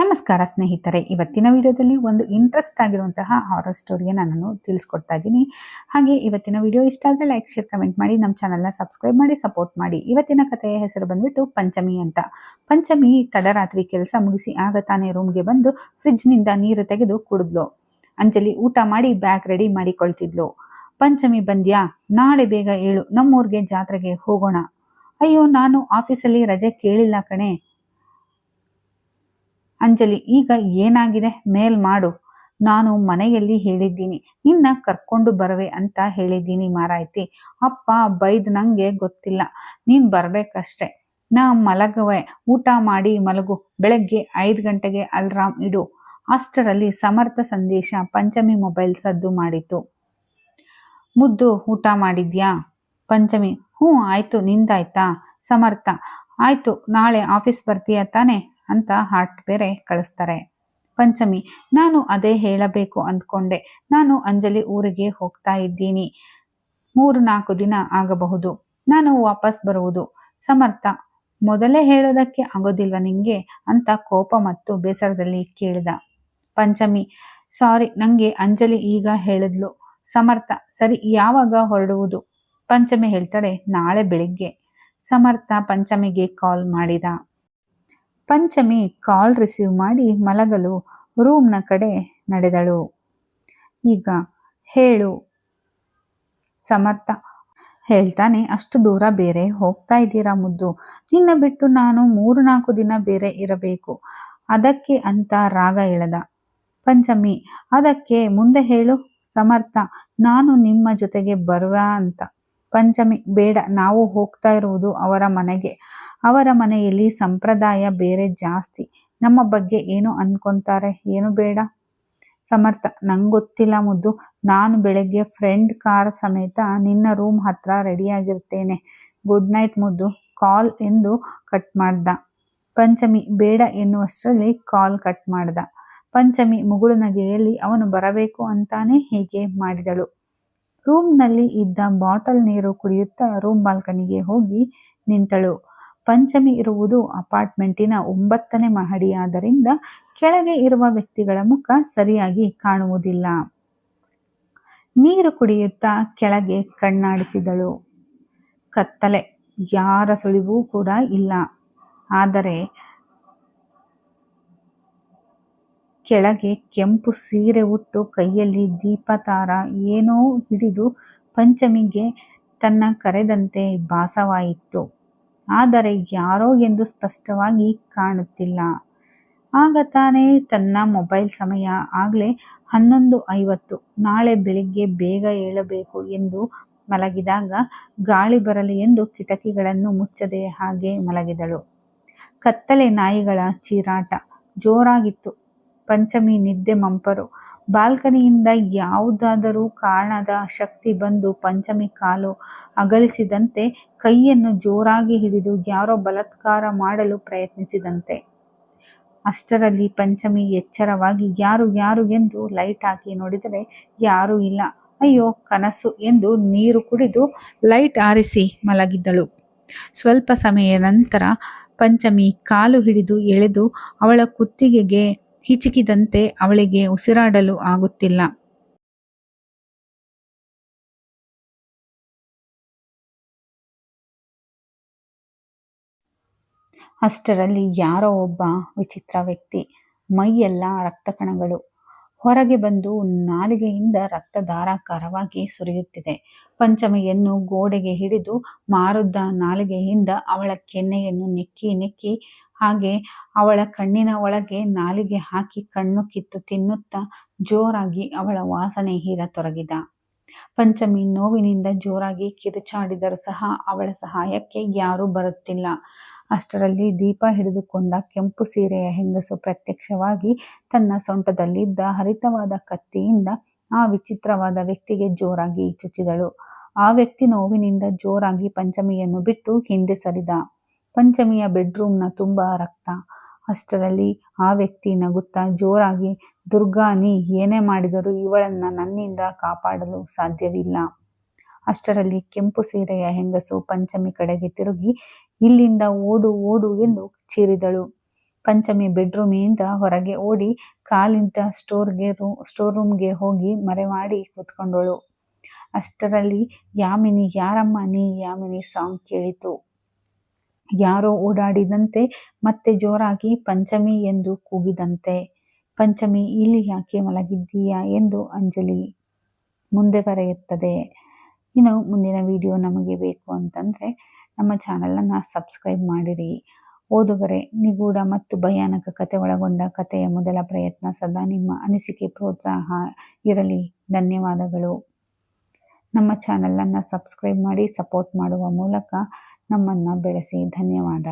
ನಮಸ್ಕಾರ ಸ್ನೇಹಿತರೆ, ಇವತ್ತಿನ ವಿಡಿಯೋದಲ್ಲಿ ಒಂದು ಇಂಟ್ರೆಸ್ಟ್ ಆಗಿರುವಂತಹ ಹಾರರ್ ಸ್ಟೋರಿಯನ್ನು ನಾನು ತಿಳಿಸ್ಕೊಡ್ತಾ ಇದ್ದೀನಿ. ಹಾಗೆ ಇವತ್ತಿನ ವಿಡಿಯೋ ಇಷ್ಟ ಆದರೆ ಲೈಕ್ ಶೇರ್ ಕಮೆಂಟ್ ಮಾಡಿ ನಮ್ಮ ಚಾನಲ್ನ ಸಬ್ಸ್ಕ್ರೈಬ್ ಮಾಡಿ ಸಪೋರ್ಟ್ ಮಾಡಿ. ಇವತ್ತಿನ ಕಥೆಯ ಹೆಸರು ಬಂದ್ಬಿಟ್ಟು ಪಂಚಮಿ ಅಂತ. ಪಂಚಮಿ ತಡರಾತ್ರಿ ಕೆಲಸ ಮುಗಿಸಿ ಆಗ ತಾನೇ ರೂಮ್ಗೆ ಬಂದು ಫ್ರಿಡ್ಜ್ನಿಂದ ನೀರು ತೆಗೆದು ಕುಡಿದ್ಲು. ಅಂಜಲಿ ಊಟ ಮಾಡಿ ಬ್ಯಾಗ್ ರೆಡಿ ಮಾಡಿಕೊಳ್ತಿದ್ಲು. ಪಂಚಮಿ ಬಂದ್ಯಾ? ನಾಳೆ ಬೇಗ ಏಳು. ನಮ್ಮೂರಿಗೆ ಜಾತ್ರೆಗೆ ಹೋಗೋಣ. ಅಯ್ಯೋ, ನಾನು ಆಫೀಸಲ್ಲಿ ರಜೆ ಕೇಳಿಲ್ಲ ಕಣೆ. ಅಂಜಲಿ, ಈಗ ಏನಾಗಿದೆ? ಮೇಲ್ ಮಾಡು. ನಾನು ಮನೆಯಲ್ಲಿ ಹೇಳಿದ್ದೀನಿ. ನಿನ್ನ ಕರ್ಕೊಂಡು ಬರವೆ ಅಂತ ಹೇಳಿದ್ದೀನಿ ಮಾರಾಯ್ತಿ. ಅಪ್ಪ ಬೈದ್ ನಂಗೆ ಗೊತ್ತಿಲ್ಲ. ನೀನ್ ಬರ್ಬೇಕಷ್ಟೆ. ನಾ ಮಲಗವೆ. ಊಟ ಮಾಡಿ ಮಲಗು. ಬೆಳಗ್ಗೆ ಐದು ಗಂಟೆಗೆ ಅಲ್ರಾಮ್ ಇಡು. ಅಷ್ಟರಲ್ಲಿ ಸಮರ್ಥ ಸಂದೇಶ ಪಂಚಮಿ ಮೊಬೈಲ್ ಸದ್ದು ಮಾಡಿತು ಮುದ್ದು, ಊಟ ಮಾಡಿದ್ಯಾ? ಪಂಚಮಿ. ಹ್ಞೂ, ಆಯ್ತು. ನಿಂದಾಯ್ತಾ? ಸಮರ್ಥ. ಆಯ್ತು, ನಾಳೆ ಆಫೀಸ್ ಬರ್ತೀಯಾ ತಾನೆ? ಅಂತ ಹಾರ್ಟ್ ಬೇರೆ ಕಳಿಸ್ತಾರೆ. ಪಂಚಮಿ, ನಾನು ಅದೇ ಹೇಳಬೇಕು ಅಂದ್ಕೊಂಡೆ. ನಾನು ಅಂಜಲಿ ಊರಿಗೆ ಹೋಗ್ತಾ ಇದ್ದೀನಿ. ಮೂರು ನಾಲ್ಕು ದಿನ ಆಗಬಹುದು. ನಾನು ವಾಪಸ್ ಬರುವುದು. ಸಮರ್ಥ, ಮೊದಲೇ ಹೇಳೋದಕ್ಕೆ ಆಗೋದಿಲ್ವ ನಿಂಗೆ? ಅಂತ ಕೋಪ ಮತ್ತು ಬೇಸರದಲ್ಲಿ ಕೇಳಿದ. ಪಂಚಮಿ ಸಾರಿ ನಂಗೆ ಅಂಜಲಿ ಈಗ ಹೇಳಿದ್ಲು. ಸಮರ್ಥ, ಸರಿ, ಯಾವಾಗ ಹೊರಡುವುದು? ಪಂಚಮಿ ಹೇಳ್ತಾಳೆ ನಾಳೆ ಬೆಳಿಗ್ಗೆ. ಸಮರ್ಥ ಪಂಚಮಿಗೆ ಕಾಲ್ ಮಾಡಿದ. ಪಂಚಮಿ ಕಾಲ್ ರಿಸೀವ್ ಮಾಡಿ ಮಲಗಲು ರೂಮ್ನ ಕಡೆ ನಡೆದಳು. ಈಗ ಹೇಳು. ಸಮರ್ಥ ಹೇಳ್ತಾನೆ, ಅಷ್ಟು ದೂರ ಬೇರೆ ಹೋಗ್ತಾ ಇದ್ದೀರಾ ಮುದ್ದು? ನಿನ್ನ ಬಿಟ್ಟು ನಾನು ಮೂರು ನಾಲ್ಕು ದಿನ ಬೇರೆ ಇರಬೇಕು. ಅದಕ್ಕೆ ಅಂತ ರಾಗ ಎಳೆದ. ಪಂಚಮಿ, ಅದಕ್ಕೆ ಮುಂದೆ ಹೇಳು. ಸಮರ್ಥ, ನಾನು ನಿಮ್ಮ ಜೊತೆಗೆ ಬರುವ ಅಂತ. ಪಂಚಮಿ, ಬೇಡ. ನಾವು ಹೋಗ್ತಾ ಇರುವುದು ಅವರ ಮನೆಗೆ. ಅವರ ಮನೆಯಲ್ಲಿ ಸಂಪ್ರದಾಯ ಬೇರೆ ಜಾಸ್ತಿ. ನಮ್ಮ ಬಗ್ಗೆ ಏನು ಅನ್ಕೊಂತಾರೆ? ಏನು ಬೇಡ? ಸಮರ್ಥ. ನಂಗೊತ್ತಿಲ್ಲ ಗೊತ್ತಿಲ್ಲ ಮುದ್ದು. ನಾನು ಬೆಳಗ್ಗೆ ಫ್ರೆಂಡ್ ಕಾರ್ ಸಮೇತ ನಿನ್ನ ರೂಮ್ ಹತ್ರ ರೆಡಿಯಾಗಿರ್ತೇನೆ. ಗುಡ್ ನೈಟ್ ಮುದ್ದು. ಕಾಲ್ ಎಂದು ಕಟ್ ಮಾಡ್ದ. ಪಂಚಮಿ, ಬೇಡ ಎನ್ನುವಷ್ಟರಲ್ಲಿ ಕಾಲ್ ಕಟ್ ಮಾಡ್ದ. ಪಂಚಮಿ ಮುಗುಳು ನಗೆಯಲ್ಲಿ ಅವನು ಬರಬೇಕು ಅಂತಾನೆ ಹೀಗೆ ಮಾಡಿದಳು. ರೂಮ್ನಲ್ಲಿ ಇದ್ದ ಬಾಟಲ್ ನೀರು ಕುಡಿಯುತ್ತಾ ರೂಮ್ ಬಾಲ್ಕನಿಗೆ ಹೋಗಿ ನಿಂತಳು. ಪಂಚಮಿ ಇರುವುದು ಅಪಾರ್ಟ್ಮೆಂಟಿನ ಒಂಬತ್ತನೇ ಮಹಡಿಯಾದ್ದರಿಂದ ಕೆಳಗೆ ಇರುವ ವ್ಯಕ್ತಿಗಳ ಮುಖ ಸರಿಯಾಗಿ ಕಾಣುವುದಿಲ್ಲ. ನೀರು ಕುಡಿಯುತ್ತಾ ಕೆಳಗೆ ಕಣ್ಣಾಡಿಸಿದಳು. ಕತ್ತಲೆ, ಯಾರ ಸುಳಿವೂ ಕೂಡ ಇಲ್ಲ. ಆದರೆ ಕೆಳಗೆ ಕೆಂಪು ಸೀರೆ ಉಟ್ಟು ಕೈಯಲ್ಲಿ ದೀಪತಾರ ಏನೋ ಹಿಡಿದು ಪಂಚಮಿಗೆ ತನ್ನ ಕರೆದಂತೆ ಭಾಸವಾಯಿತು. ಆದರೆ ಯಾರೋ ಎಂದು ಸ್ಪಷ್ಟವಾಗಿ ಕಾಣುತ್ತಿಲ್ಲ. ಆಗ ತಾನೇ ತನ್ನ ಮೊಬೈಲ್ ಸಮಯ ಆಗಲೇ ಹನ್ನೊಂದು ಐವತ್ತು. ನಾಳೆ ಬೆಳಿಗ್ಗೆ ಬೇಗ ಏಳಬೇಕು ಎಂದು ಮಲಗಿದಾಗ ಗಾಳಿ ಬರಲಿ ಎಂದು ಕಿಟಕಿಗಳನ್ನು ಮುಚ್ಚದೆ ಹಾಗೆ ಮಲಗಿದಳು. ಕತ್ತಲೆ ನಾಯಿಗಳ ಚೀರಾಟ ಜೋರಾಗಿತ್ತು. ಪಂಚಮಿ ನಿದ್ದೆ ಮಂಪರು. ಬಾಲ್ಕನಿಯಿಂದ ಯಾವುದಾದರೂ ಕಾರಣದ ಶಕ್ತಿ ಬಂದು ಪಂಚಮಿ ಕಾಲು ಅಗಲಿಸಿದಂತೆ ಕೈಯನ್ನು ಜೋರಾಗಿ ಹಿಡಿದು ಯಾರೋ ಬಲತ್ಕಾರ ಮಾಡಲು ಪ್ರಯತ್ನಿಸಿದಂತೆ. ಅಷ್ಟರಲ್ಲಿ ಪಂಚಮಿ ಎಚ್ಚರವಾಗಿ ಯಾರು ಯಾರು ಎಂದು ಲೈಟ್ ಹಾಕಿ ನೋಡಿದರೆ ಯಾರೂ ಇಲ್ಲ. ಅಯ್ಯೋ ಕನಸು ಎಂದು ನೀರು ಕುಡಿದು ಲೈಟ್ ಆರಿಸಿ ಮಲಗಿದ್ದಳು. ಸ್ವಲ್ಪ ಸಮಯ ನಂತರ ಪಂಚಮಿ ಕಾಲು ಹಿಡಿದು ಎಳೆದು ಅವಳ ಕುತ್ತಿಗೆಗೆ ಹಿಚಕಿದಂತೆ ಅವಳಿಗೆ ಉಸಿರಾಡಲು ಆಗುತ್ತಿಲ್ಲ. ಅಷ್ಟರಲ್ಲಿ ಯಾರೋ ಒಬ್ಬ ವಿಚಿತ್ರ ವ್ಯಕ್ತಿ, ಮೈಯೆಲ್ಲ ರಕ್ತ ಕಣಗಳು ಹೊರಗೆ ಬಂದು ನಾಲಿಗೆಯಿಂದ ರಕ್ತ ಧಾರಾಕಾರವಾಗಿ ಸುರಿಯುತ್ತಿದೆ. ಪಂಚಮಿಯನ್ನು ಗೋಡೆಗೆ ಹಿಡಿದು ಮಾರುದ್ದ ನಾಲಿಗೆಯಿಂದ ಅವಳ ಕೆನ್ನೆಯನ್ನು ನೆಕ್ಕಿ ನೆಕ್ಕಿ ಹಾಗೆ ಅವಳ ಕಣ್ಣಿನ ಒಳಗೆ ನಾಲಿಗೆ ಹಾಕಿ ಕಣ್ಣು ಕಿತ್ತು ತಿನ್ನುತ್ತಾ ಜೋರಾಗಿ ಅವಳ ವಾಸನೆ ಹೀರತೊರಗಿದ ಪಂಚಮಿ ನೋವಿನಿಂದ ಜೋರಾಗಿ ಕಿರುಚಾಡಿದರೂ ಸಹ ಅವಳ ಸಹಾಯಕ್ಕೆ ಯಾರೂ ಬರುತ್ತಿಲ್ಲ. ಅಷ್ಟರಲ್ಲಿ ದೀಪ ಹಿಡಿದುಕೊಂಡ ಕೆಂಪು ಸೀರೆಯ ಹೆಂಗಸು ಪ್ರತ್ಯಕ್ಷವಾಗಿ ತನ್ನ ಸೊಂಟದಲ್ಲಿದ್ದ ಹರಿತವಾದ ಕತ್ತಿಯಿಂದ ಆ ವಿಚಿತ್ರವಾದ ವ್ಯಕ್ತಿಗೆ ಜೋರಾಗಿ ಚುಚ್ಚಿದಳು. ಆ ವ್ಯಕ್ತಿ ನೋವಿನಿಂದ ಜೋರಾಗಿ ಪಂಚಮಿಯನ್ನು ಬಿಟ್ಟು ಹಿಂದೆ ಸರಿದ. ಪಂಚಮಿಯ ಬೆಡ್ರೂಮ್ನ ತುಂಬ ರಕ್ತ. ಅಷ್ಟರಲ್ಲಿ ಆ ವ್ಯಕ್ತಿ ನಗುತ್ತಾ ಜೋರಾಗಿ, ದುರ್ಗಾ, ನೀ ಏನೇ ಮಾಡಿದರೂ ಇವಳನ್ನ ನನ್ನಿಂದ ಕಾಪಾಡಲು ಸಾಧ್ಯವಿಲ್ಲ. ಅಷ್ಟರಲ್ಲಿ ಕೆಂಪು ಸೀರೆಯ ಹೆಂಗಸು ಪಂಚಮಿ ಕಡೆಗೆ ತಿರುಗಿ ಇಲ್ಲಿಂದ ಓಡು ಓಡು ಎಂದು ಚೀರಿದಳು. ಪಂಚಮಿ ಬೆಡ್ರೂಮಿನಿಂದ ಹೊರಗೆ ಓಡಿ ಕಾಲಿಂದ ಸ್ಟೋರ್ಗೆ ರೂ ಸ್ಟೋರ್ ರೂಮ್ಗೆ ಹೋಗಿ ಮರೆಮಾಡಿ ಕೂತ್ಕೊಂಡಳು. ಅಷ್ಟರಲ್ಲಿ, ಯಾಮಿನಿ, ಯಾರಮ್ಮ, ನೀ ಯಾಮಿನಿ? ಸಾಂಗ್ ಕೇಳಿತು. ಯಾರೋ ಓಡಾಡಿದಂತೆ ಮತ್ತೆ ಜೋರಾಗಿ ಪಂಚಮಿ ಎಂದು ಕೂಗಿದಂತೆ, ಪಂಚಮಿ, ಇಲ್ಲಿ ಯಾಕೆ ಮಲಗಿದ್ದೀಯಾ? ಎಂದು ಅಂಜಲಿ ಮುಂದೆ ಬರೆಯುತ್ತದೆ. ಇನ್ನು ಮುಂದಿನ ವಿಡಿಯೋ ನಮಗೆ ಬೇಕು ಅಂತಂದರೆ ನಮ್ಮ ಚಾನಲನ್ನು ಸಬ್ಸ್ಕ್ರೈಬ್ ಮಾಡಿರಿ. ಓದುಗರೆ, ನಿಗೂಢ ಮತ್ತು ಭಯಾನಕ ಕತೆ ಒಳಗೊಂಡ ಕಥೆಯ ಮೊದಲ ಪ್ರಯತ್ನ ಸದಾ ನಿಮ್ಮ ಅನಿಸಿಕೆ, ಪ್ರೋತ್ಸಾಹ ಇರಲಿ. ಧನ್ಯವಾದಗಳು. ನಮ್ಮ ಚಾನಲನ್ನು ಸಬ್ಸ್ಕ್ರೈಬ್ ಮಾಡಿ ಸಪೋರ್ಟ್ ಮಾಡುವ ಮೂಲಕ ನಮ್ಮನ್ನು ಬೆಳೆಸಿ. ಧನ್ಯವಾದ.